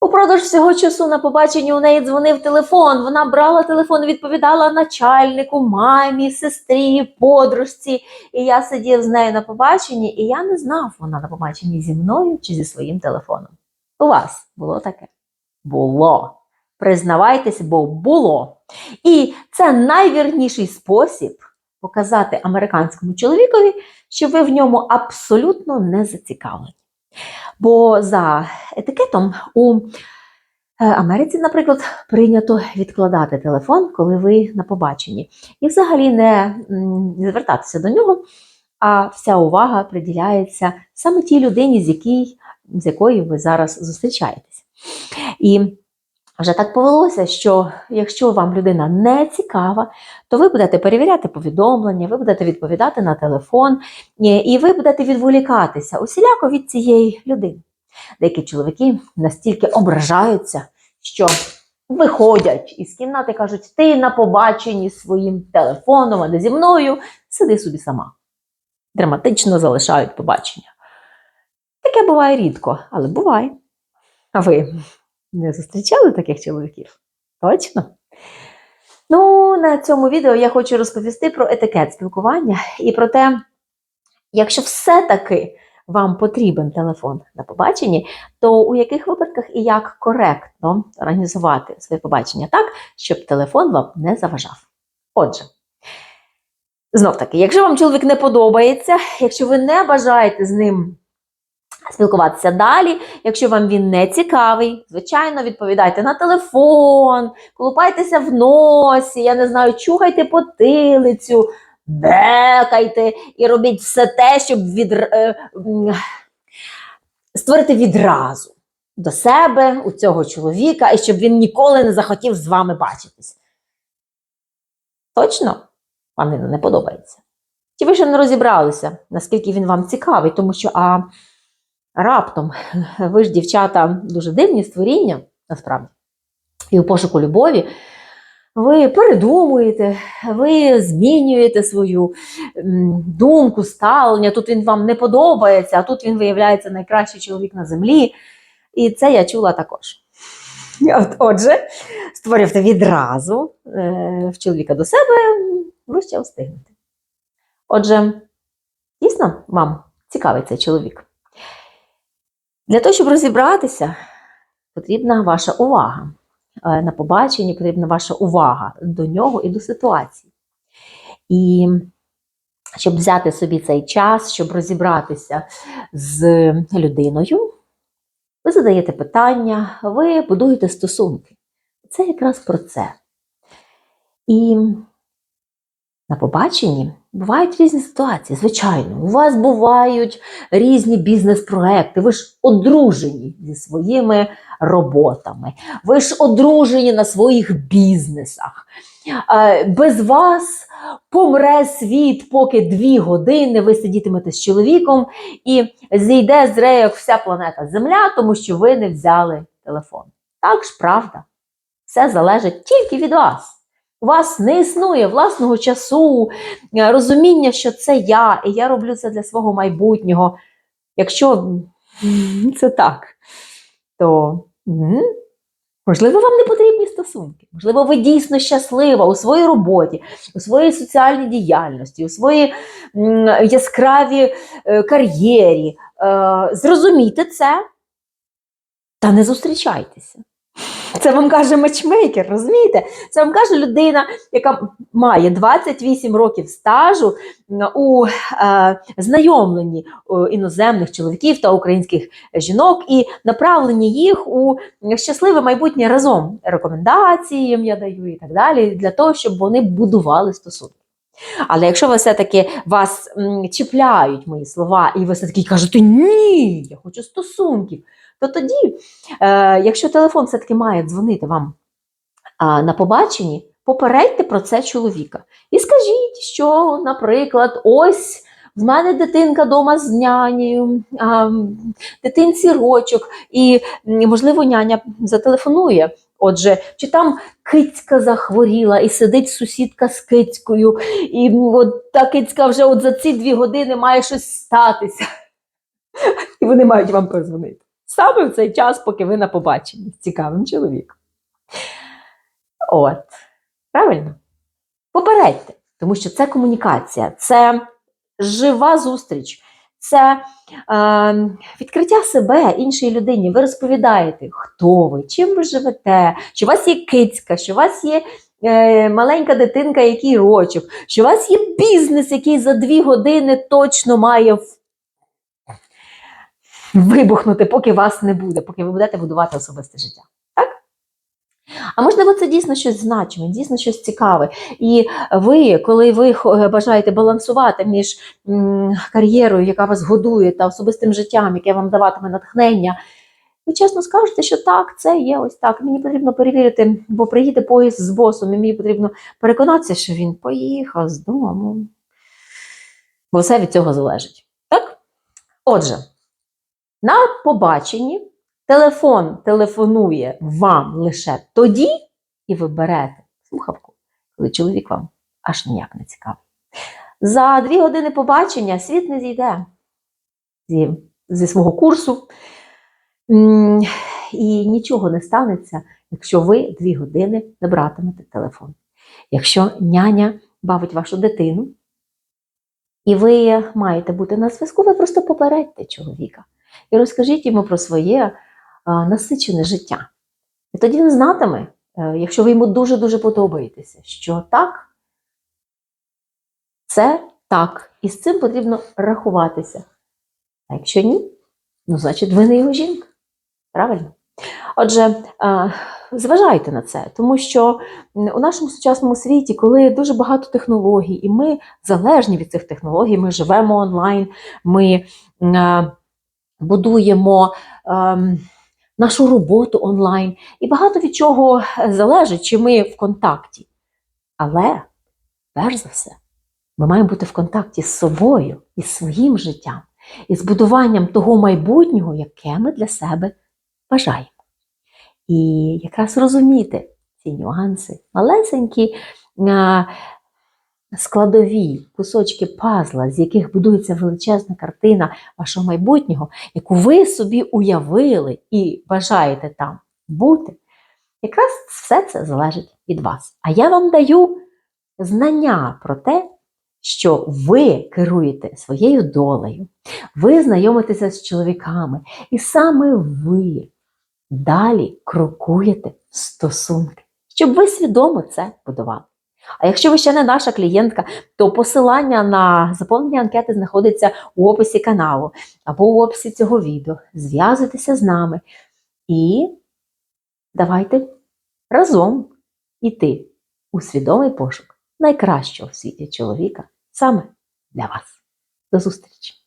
Упродовж всього часу на побаченні у неї дзвонив телефон. Вона брала телефон, відповідала начальнику, мамі, сестрі, подружці. І я сидів з нею на побаченні, і я не знав, вона на побаченні зі мною чи зі своїм телефоном. У вас було таке? Було. Признавайтесь, бо було. І це найвірніший спосіб показати американському чоловікові, що ви в ньому абсолютно не зацікавлені. Бо за етикетом у е, Америці, наприклад, прийнято відкладати телефон, коли ви на побаченні, і взагалі не, звертатися до нього, а вся увага приділяється саме тій людині, з, якій, з якою ви зараз зустрічаєтесь. І вже так повелося, що якщо вам людина не цікава, то ви будете перевіряти повідомлення, ви будете відповідати на телефон, і ви будете відволікатися усіляко від цієї людини. Деякі чоловіки настільки ображаються, що виходять із кімнати, кажуть, ти на побаченні своїм телефоном, а не зі мною, сиди собі сама. Драматично залишають побачення. Таке буває рідко, але буває. А ви не зустрічали таких чоловіків? Точно? Ну, на цьому відео я хочу розповісти про етикет спілкування і про те, якщо все-таки вам потрібен телефон на побаченні, то у яких випадках і як коректно організувати своє побачення так, щоб телефон вам не заважав. Отже, знов таки, якщо вам чоловік не подобається, якщо ви не бажаєте з ним спілкуватися далі. Якщо вам він не цікавий, звичайно, відповідайте на телефон, колупайтеся в носі, я не знаю, чухайте потилицю, бекайте і робіть все те, щоб від, е, створити відразу до себе, у цього чоловіка, і щоб він ніколи не захотів з вами бачитись. Точно він не подобається. Чи ви ще не розібралися, наскільки він вам цікавий, тому що а раптом ви ж, дівчата, дуже дивні створіння, насправді, і у пошуку любові. Ви передумуєте, ви змінюєте свою думку, ставлення. Тут він вам не подобається, а тут він виявляється найкращий чоловік на землі. І це я чула також. От, отже, створювати відразу е, в чоловіка до себе, ви ще встигнете. Отже, дійсно вам цікавий цей чоловік. Для того, щоб розібратися, потрібна ваша увага. Е, На побаченні потрібна ваша увага до нього і до ситуації. І щоб взяти собі цей час, щоб розібратися з людиною, ви задаєте питання, ви будуєте стосунки. Це якраз про це. І на побаченні бувають різні ситуації. Звичайно, у вас бувають різні бізнес-проекти. Ви ж одружені зі своїми роботами, ви ж одружені на своїх бізнесах. Е, Без вас помре світ, поки дві години ви сидітимете з чоловіком і зійде з рейок вся планета Земля, тому що ви не взяли телефон. Так ж правда. Все залежить тільки від вас. У вас не існує власного часу, е, розуміння, що це я, і я роблю це для свого майбутнього. Якщо це так, то можливо, вам не потрібні стосунки. Можливо, ви дійсно щаслива у своїй роботі, у своїй соціальній діяльності, у своїй яскравій е, кар'єрі. Е, зрозумійте це та не зустрічайтеся. Це вам каже матчмейкер, розумієте? Це вам каже людина, яка має 28 років стажу у е, знайомленні е, іноземних чоловіків та українських жінок і направленні їх у щасливе майбутнє разом. Рекомендації їм я даю і так далі, для того, щоб вони будували стосунки. Але якщо ви все-таки вас м, чіпляють мої слова, і ви все-таки кажете ні, я хочу стосунків, то тоді, е, якщо телефон все-таки має дзвонити вам на побаченні, попередьте про це чоловіка. І скажіть, що, наприклад, ось в мене дитинка дома з нянею, дитинці рочок, і, можливо, няня зателефонує. Отже, чи там кицька захворіла і сидить сусідка з кицькою, і от та кицька вже от за ці дві години має щось статися. І вони мають вам позвонити. Саме в цей час, поки ви на побаченні з цікавим чоловіком. От, правильно? Попередьте, тому що це комунікація, це жива зустріч, це е, відкриття себе іншій людині. Ви розповідаєте, хто ви, чим ви живете, що у вас є кицька, що у вас є е, маленька дитинка, який рочок, що у вас є бізнес, який за дві години точно має вибухнути, поки вас не буде, поки ви будете будувати особисте життя. Так? А можливо, це дійсно щось значиме, дійсно щось цікаве. І ви, коли ви бажаєте балансувати між кар'єрою, яка вас годує, та особистим життям, яке вам даватиме натхнення, ви чесно скажете, що так, це є ось так. Мені потрібно перевірити, бо приїде поїзд з босом, і мені потрібно переконатися, що він поїхав з дому. Бо все від цього залежить. Так? Отже, на побаченні телефон телефонує вам лише тоді, і ви берете слухавку, коли чоловік вам аж ніяк не цікавий. За дві години побачення світ не зійде зі, зі свого курсу. І нічого не станеться, якщо ви дві години не братимете телефон. Якщо няня бавить вашу дитину, і ви маєте бути на зв'язку, ви просто попередьте чоловіка і розкажіть йому про своє насичене життя. І тоді він знатиме, е, якщо ви йому дуже-дуже подобаєтеся, що так, це так, і з цим потрібно рахуватися. А якщо ні, ну значить ви не його жінка. Правильно? Отже, е, зважайте на це, тому що у нашому сучасному світі, коли дуже багато технологій, і ми залежні від цих технологій, ми живемо онлайн, ми е, будуємо ем, нашу роботу онлайн, і багато від чого залежить, чи ми в контакті. Але, перш за все, ми маємо бути в контакті з собою і з своїм життям, і з будуванням того майбутнього, яке ми для себе бажаємо. І якраз розуміти ці нюанси, малесенькі а, складові кусочки пазла, з яких будується величезна картина вашого майбутнього, яку ви собі уявили і бажаєте там бути, якраз все це залежить від вас. А я вам даю знання про те, що ви керуєте своєю долею, ви знайомитеся з чоловіками, і саме ви далі крокуєте стосунки, щоб ви свідомо це будували. А якщо ви ще не наша клієнтка, то посилання на заповнення анкети знаходиться у описі каналу або у описі цього відео. Зв'язуйтеся з нами і давайте разом іти у свідомий пошук найкращого в світі чоловіка саме для вас. До зустрічі!